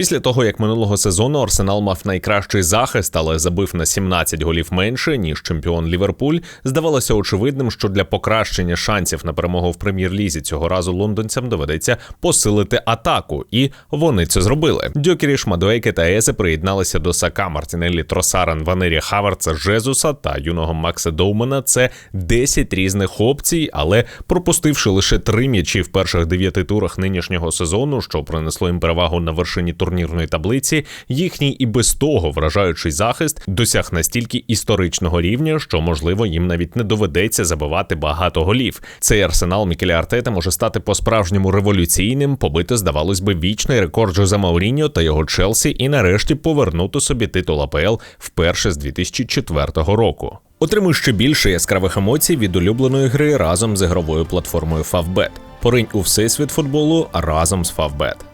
Після того, як минулого сезону Арсенал мав найкращий захист, але забив на 17 голів менше ніж чемпіон Ліверпуль, здавалося очевидним, що для покращення шансів на перемогу в прем'єр-лізі цього разу лондонцям доведеться посилити атаку, і вони це зробили. Дьокеріш, Мадуейке та Езе приєдналися до Сака Мартінеллі Тросаран, Ванері Хаверца, Жезуса та юного Макса Доумана. Це 10 різних опцій, але пропустивши лише три м'ячі в перших дев'яти турах нинішнього сезону, що принесло їм перевагу на вершині турнірної таблиці, їхній і без того вражаючий захист досяг настільки історичного рівня, що можливо їм навіть не доведеться забивати багато голів. Цей арсенал Мікеля Артета може стати по-справжньому революційним, побити, здавалось би, вічний рекорд Жозе Мауріньо та його Челсі, і нарешті повернути собі титул АПЛ вперше з 2004 року. Отримуй ще більше яскравих емоцій від улюбленої гри разом з ігровою платформою Favbet. Поринь у всесвіт футболу разом з Favbet.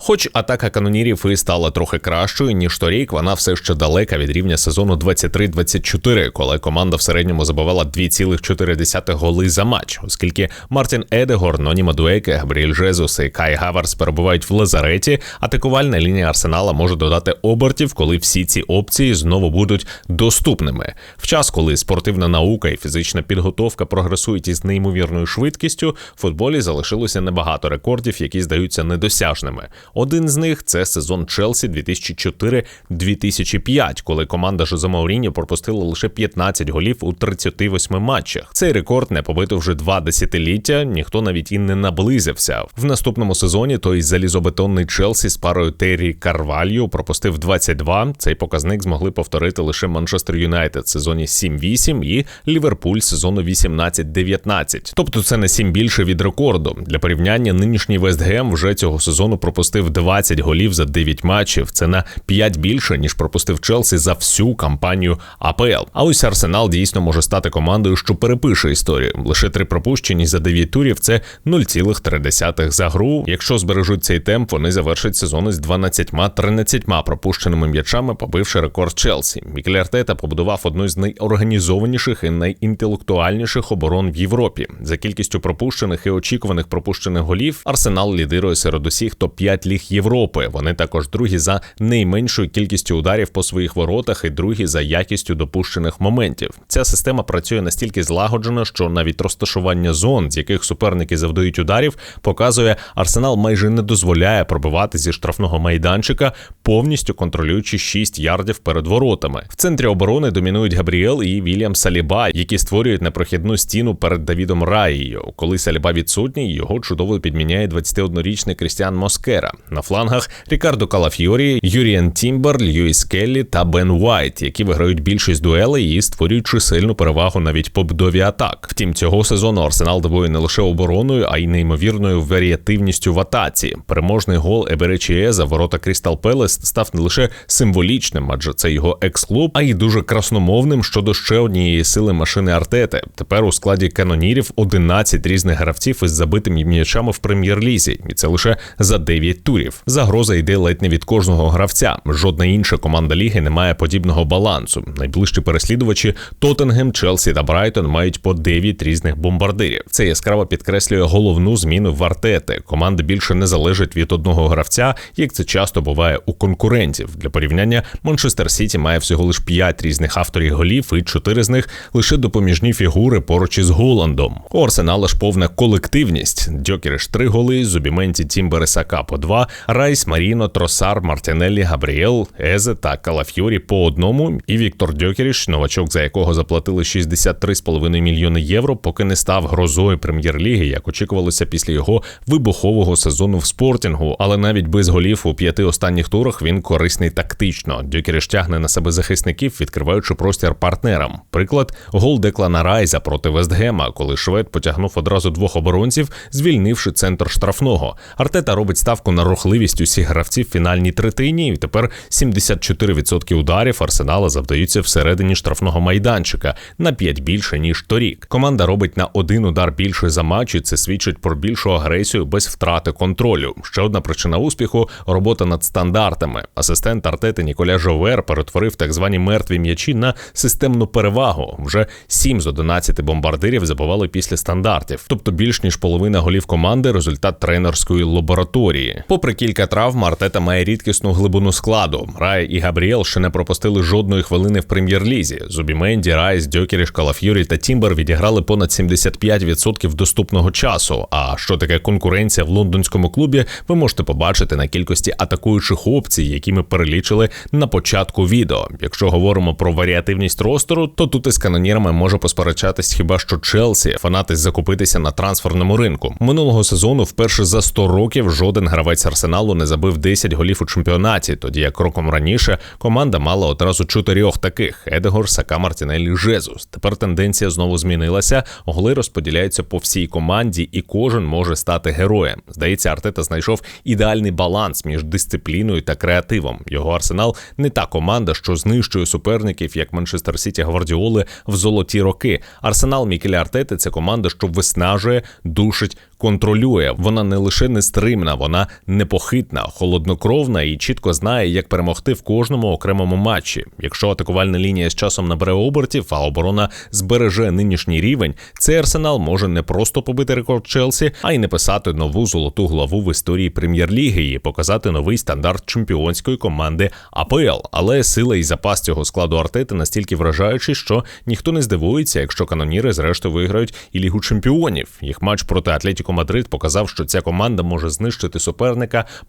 Хоч атака канонірів і стала трохи кращою ніж торік, вона все ще далека від рівня сезону 23-24, коли команда в середньому забивала 2,4 голи за матч, оскільки Мартін Едегор, Ноні Мадуеке, Габріель Жезус і Кай Гаварс перебувають в лазареті. Атакувальна лінія арсенала може додати обертів, коли всі ці опції знову будуть доступними. В час, коли спортивна наука і фізична підготовка прогресують із неймовірною швидкістю, в футболі залишилося небагато рекордів, які здаються недосяжними. Один з них це сезон Челсі 2004-2005, коли команда Жозе Мауріньо пропустила лише 15 голів у 38 матчах. Цей рекорд не побито вже два десятиліття. Ніхто навіть і не наблизився. В наступному сезоні той залізобетонний Челсі з парою Террі Карвалью пропустив 22. Цей показник змогли повторити лише Манчестер Юнайтед сезоні 7-8 і Ліверпуль сезону 18-19. Тобто це на 7 більше від рекорду. Для порівняння нинішній Вестгем вже цього сезону пропустив пропустив 20 голів за 9 матчів. Це на 5 більше ніж пропустив Челсі за всю кампанію АПЛ. А ось Арсенал дійсно може стати командою, що перепише історію. Лише три пропущені за 9 турів. Це 0,3 за гру. Якщо збережуть цей темп, вони завершать сезон із 12-13 пропущеними м'ячами, побивши рекорд Челсі. Мікель Артета побудував одну з найорганізованіших і найінтелектуальніших оборон в Європі. За кількістю пропущених і очікуваних пропущених голів Арсенал лідирує серед усіх топ 5 ліг Європи. Вони також другі за найменшою кількістю ударів по своїх воротах і другі за якістю допущених моментів. Ця система працює настільки злагоджено, що навіть розташування зон, з яких суперники завдають ударів, показує, арсенал майже не дозволяє пробивати зі штрафного майданчика, повністю контролюючи 6 ярдів перед воротами. В центрі оборони домінують Габріел і Вільям Саліба, які створюють непрохідну стіну перед Давідом Раєю. Коли Саліба відсутній, його чудово підміняє 21-річний Крістіан Москера. На флангах Рікардо Калафьорі, Юріан Тімбер, Льюіс Келлі та Бен Уайт, які виграють більшість дуелей і створюють чисельну перевагу навіть по будові атак. Втім, цього сезону Арсенал дивує не лише обороною, а й неймовірною варіативністю в атаці. Переможний гол Еберечіє за ворота Крістал Пелес став не лише символічним, адже це його екс-клуб, а й дуже красномовним щодо ще однієї сили машини Артети. Тепер у складі канонірів 11 різних гравців із забитими м'ячами в прем'єр-лізі, і це лише за 9 турів. Загроза йде ледь не від кожного гравця. Жодна інша команда ліги не має подібного балансу. Найближчі переслідувачі Тоттенгем, Челсі та Брайтон мають по 9 різних бомбардирів. Це яскраво підкреслює головну зміну в Артети. Команди більше не залежать від одного гравця, як це часто буває у конкурентів. Для порівняння Манчестер Сіті має всього лише 5 різних авторів голів, і 4 з них лише допоміжні фігури поруч із Голландом. У Арсенала ж повна колективність. Дьокериш 3 голи, Зубіменті Тімбери Сака по 2, Райс, Маріно, Тросар, Мартінеллі, Габріел, Езе та Калафьорі по одному. І Віктор Дьокеріш, новачок, за якого заплатили 63,5 мільйони євро, поки не став грозою прем'єр-ліги, як очікувалося після його вибухового сезону в спортінгу. Але навіть без голів у п'яти останніх турах він корисний тактично. Дьокеріш тягне на себе захисників, відкриваючи простір партнерам. Приклад гол Деклана Райза проти Вестгема, коли швед потягнув одразу двох оборонців, звільнивши центр штрафного. Артета робить ставку на рухливість усіх гравців в фінальній третині. І тепер 74% ударів арсенала завдаються всередині штрафного майданчика на 5 більше ніж торік. Команда робить на один удар більше за матч, і Це свідчить про більшу агресію без втрати контролю. Ще одна причина успіху робота над стандартами. Асистент Артети Ніколя Жовер перетворив так звані мертві м'ячі на системну перевагу. Вже 7 з 11 бомбардирів забували після стандартів, тобто більш ніж половина голів команди результат тренерської лабораторії. Попри кілька травм, Артета має рідкісну глибину складу. Рай і Габріел ще не пропустили жодної хвилини в прем'єр-лізі. Зубіменді, Райс, Дьокеріш, Калаф'юрі та Тімбер відіграли понад 75% доступного часу. А що таке конкуренція в лондонському клубі? Ви можете побачити на кількості атакуючих опцій, які ми перелічили на початку відео. Якщо говоримо про варіативність ростеру, то тут із канонірами може посперечатись хіба що Челсі, фанатись закупитися на трансферному ринку. Минулого сезону вперше за 100 років жоден гравець арсеналу не забив 10 голів у чемпіонаті. Тоді як роком раніше команда мала одразу чотирьох таких: Едегор, Сака, Мартінелі, Жезус. Тепер тенденція знову змінилася. Голи розподіляються по всій команді, і кожен може стати героєм. Здається, Артета знайшов ідеальний баланс між дисципліною та креативом. Його арсенал не та команда, що знищує суперників, як Манчестер Сіті Гвардіоли в золоті роки. Арсенал Мікеля Артети це команда, що виснажує, душить, контролює. Вона не лише нестримна, вона непохитна, холоднокровна і чітко знає, як перемогти в кожному окремому матчі. Якщо атакувальна лінія з часом набере обертів, а оборона збереже нинішній рівень, цей арсенал може не просто побити рекорд Челсі, а й не писати нову золоту главу в історії прем'єр-ліги і показати новий стандарт чемпіонської команди АПЛ. Але сила і запас цього складу Артети настільки вражаючі, що ніхто не здивується, якщо каноніри зрештою виграють і лігу чемпіонів. Їх матч проти Атлетіко Мадрид показав, що ця команда може знищити суперника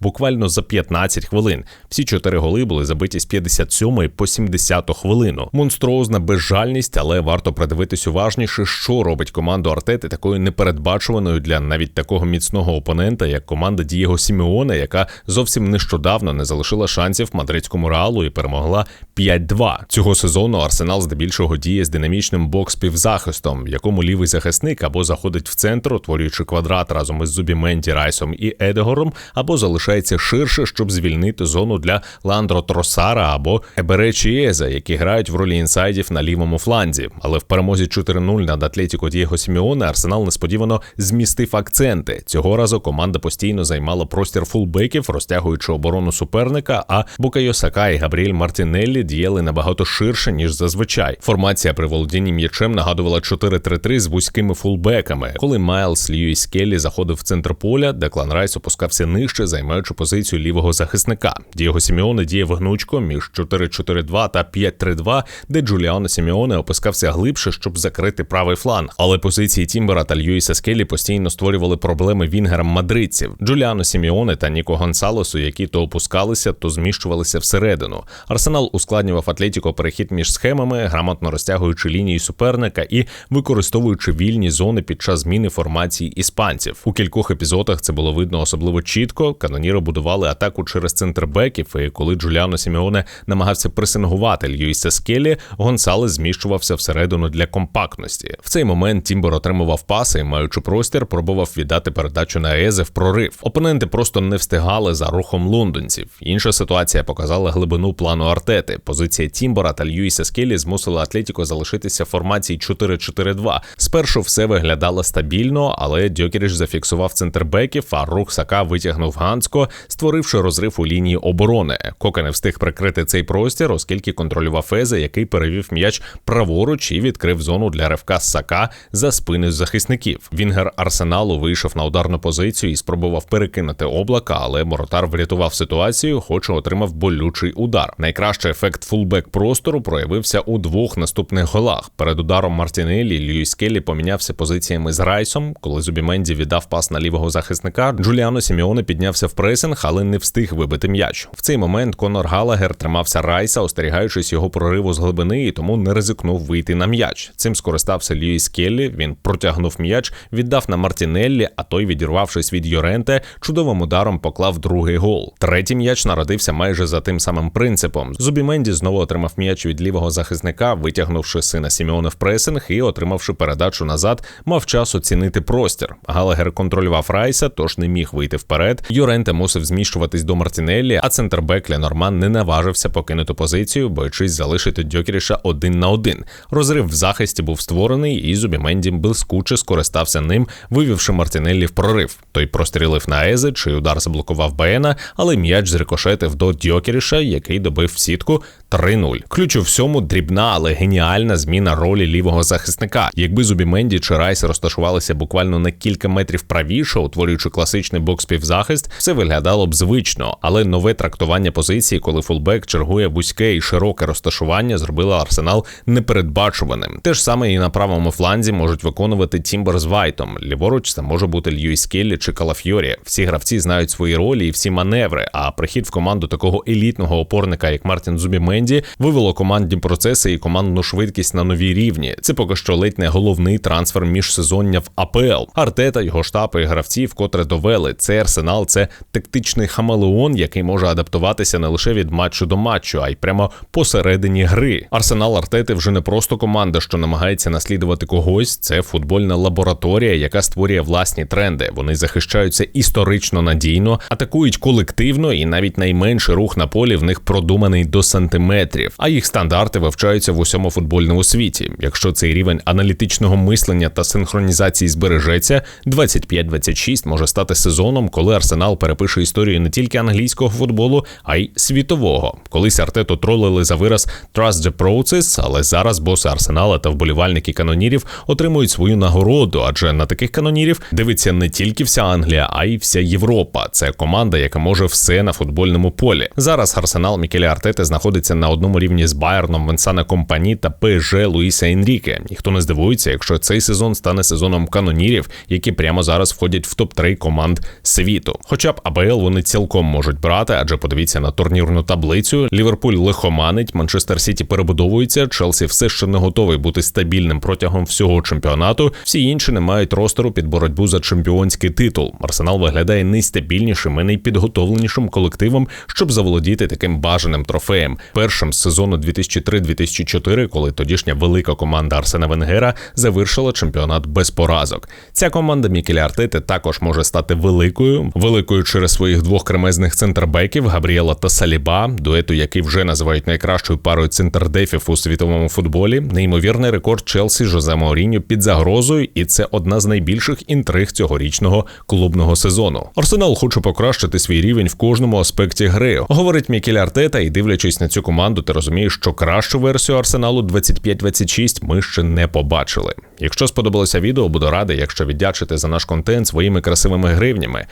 буквально за 15 хвилин. Всі чотири голи були забиті з 57 по 70 хвилину. Монструозна безжальність, але варто придивитись уважніше, що робить команду Артети такою непередбачуваною для навіть такого міцного опонента, як команда Дієго Сімеона, яка зовсім нещодавно не залишила шансів мадридському реалу і перемогла 5-2. Цього сезону Арсенал здебільшого діє з динамічним бокс-півзахистом, в якому лівий захисник або заходить в центр, утворюючи квадрат разом із Зубіменті Райсом і Едегором, або залишається ширше, щоб звільнити зону для Ландро Тросара або Еберечі Єза, які грають в ролі інсайдів на лівому фланзі. Але в перемозі 4-0 над Атлетіко Дієго Сімеоне Арсенал несподівано змістив акценти. Цього разу команда постійно займала простір фулбеків, розтягуючи оборону суперника. А Букайо Сака і Габріель Мартінеллі діяли набагато ширше ніж зазвичай. Формація при володінні м'ячем нагадувала 4-3-3 з вузькими фулбеками. Коли Майлз Льюіс Келлі заходив в центр поля, Деклан Райс опускався нижче, займаючи позицію лівого захисника. Дієго Сімеоне діяв гнучко між 4-4-2 та 5-3-2, де Джуліано Сімеоне опускався глибше, щоб закрити правий фланг. Але позиції Тімбера та Льюіса Скелі постійно створювали проблеми вінгерам мадридців. Джуліано Сімеоне та Ніко Гонсалесу, які то опускалися, то зміщувалися всередину. Арсенал ускладнював Атлетіко перехід між схемами, грамотно розтягуючи лінії суперника і використовуючи вільні зони під час зміни формації іспанців. У кількох епізодах це було видно особливо чітко. Каноніри будували атаку через центр беків, і коли Джуліано Сімеоне намагався пресингувати Льюіса Скелі, Гонсалес зміщувався всередину для компактності. В цей момент Тімбер отримував паси, маючи простір, пробував віддати передачу на Езе в прорив. Опоненти просто не встигали за рухом лондонців. Інша ситуація показала глибину плану Артети. Позиція Тімбора та Льюіса Скелі змусила Атлетіко залишитися в формації 4-4-2. Спершу все виглядало стабільно, але Дьокеріш зафіксував центр беків, а рух Сака витягнув Ганско, створивши розрив у лінії оборони. Кока не встиг прикрити цей простір, оскільки контролював Фезе, який перевів м'яч праворуч і відкрив зону для ривка Сака за спини захисників. Вінгер Арсеналу вийшов на ударну позицію і спробував перекинути облака, але Моротар врятував ситуацію, хоч отримав болючий удар. Найкращий ефект фулбек простору проявився у двох наступних голах. Перед ударом Мартінелі Льюіс Келлі помінявся позиціями з Райсом. Коли Зубіменді віддав пас на лівого захисника, Джуліано Сімеоне піднявся в пресинг, але не встиг вибити м'яч. В цей момент Конор Галагер тримався Райса, остерігаючись його прориву з глибини, і тому не ризикнув вийти на м'яч. Цим скористався Льюіс Келлі. Він протягнув м'яч, віддав на Мартінеллі, а той, відірвавшись від Йоренте, чудовим ударом поклав другий гол. Третій м'яч народився майже за тим самим принципом. Зубіменді знову отримав м'яч від лівого захисника, витягнувши сина Сімеона в пресинг і отримавши передачу назад, мав час оцінити простір. Галагер контролював Райса, тож не міг вийти вперед. Юренте мусив зміщуватись до Мартінеллі, а центрбек Ленорман не наважився покинути позицію, боючись залишити Дьокеріша один на один. Розрив в захисті був створений, і Зубіменді блискуче скористався ним, вивівши Мартінеллі в прорив. Той прострілив на Езе, чий удар заблокував Баена, але м'яч зрикошетив до Дьокеріша, який добив в сітку 3-0. Ключ у всьому дрібна, але геніальна зміна ролі лівого захисника. Якби Зубіменді чи Райс розташувалися буквально на кілька метрів правіше, утворюючи класичний бокс півзахист, захист, все виглядало б звично, але нове трактування позиції, коли фулбек чергує вузьке і широке розташування, зробило арсенал непередбачуваним. Те ж саме і на правому фланзі можуть виконувати Тімбер з Вайтом. Ліворуч це може бути Льюіс Келлі чи Калафьорі. Всі гравці знають свої ролі і всі маневри. А прихід в команду такого елітного опорника, як Мартін Зубіменді, вивело командні процеси і командну швидкість на нові рівні. Це поки що ледь не головний трансфер міжсезоння в АПЛ. Артета, його штаб і гравці вкотре довели. Цей арсенал це тактичний хамелеон, який може адаптуватися не лише від матчу до матчу, а й прямо посередині гри. Арсенал Артети вже не просто команда, що намагається наслідувати когось. Це футбольна лабораторія, яка створює власні тренди. Вони захищаються історично надійно, атакують колективно, і навіть найменший рух на полі в них продуманий до сантиметрів. А їх стандарти вивчаються в усьому футбольному світі. Якщо цей рівень аналітичного мислення та синхронізації збережеться, 25-26 може стати сезоном, коли Арсенал перепише історію не тільки англійського футболу, а й світового. Колись Артету тролили за вираз «Trust the process», але зараз боси Арсенала та вболівальники канонірів отримують свою нагороду, адже на таких канонірів дивиться не тільки вся Англія, а й вся Європа. Це команда, яка може все на футбольному полі. Зараз Арсенал Мікеля Артети знаходиться на одному рівні з Байерном, Венсана Компані та ПЖ Луїса Енріке. Ніхто не здивується, якщо цей сезон стане сезоном канонірів, які прямо зараз входять в топ 3 команд світу. Хоча б АБЛ вони цілком можуть брати, адже подивіться на турнірну таблицю. Ліверпуль лихоманить, Манчестер Сіті перебудовується. Челсі все ще не готовий бути стабільним протягом всього чемпіонату. Всі інші не мають ростеру під боротьбу за чемпіонський титул. Арсенал виглядає найстабільнішим і найпідготовленішим колективом, щоб заволодіти таким бажаним трофеєм. Першим з сезону 2003-2004, коли тодішня велика команда Арсена Венгера завершила чемпіонат без поразок. Ця команда Мікеля Артети також може стати великою, великою через своїх двох кремезних центрбеків Габріела та Саліба, дуету, який вже називають найкращою парою центрдефів у світовому футболі. Неймовірний рекорд Челсі Жозе Мауріньо під загрозою, і це одна з найбільших інтриг цьогорічного клубного сезону. Арсенал хоче покращити свій рівень в кожному аспекті гри. Говорить Мікель Артета, і дивлячись на цю команду, ти розумієш, що кращу версію Арсеналу 25-26 ми ще не побачили. Якщо сподобалося відео, буду радий, якщо віддячите за наш контент своїми красивими гривнями.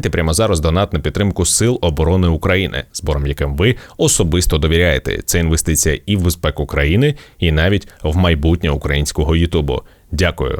Закиньте прямо зараз донат на підтримку Сил оборони України, збором яким ви особисто довіряєте. Це інвестиція і в безпеку країни, і навіть в майбутнє українського Ютубу. Дякую.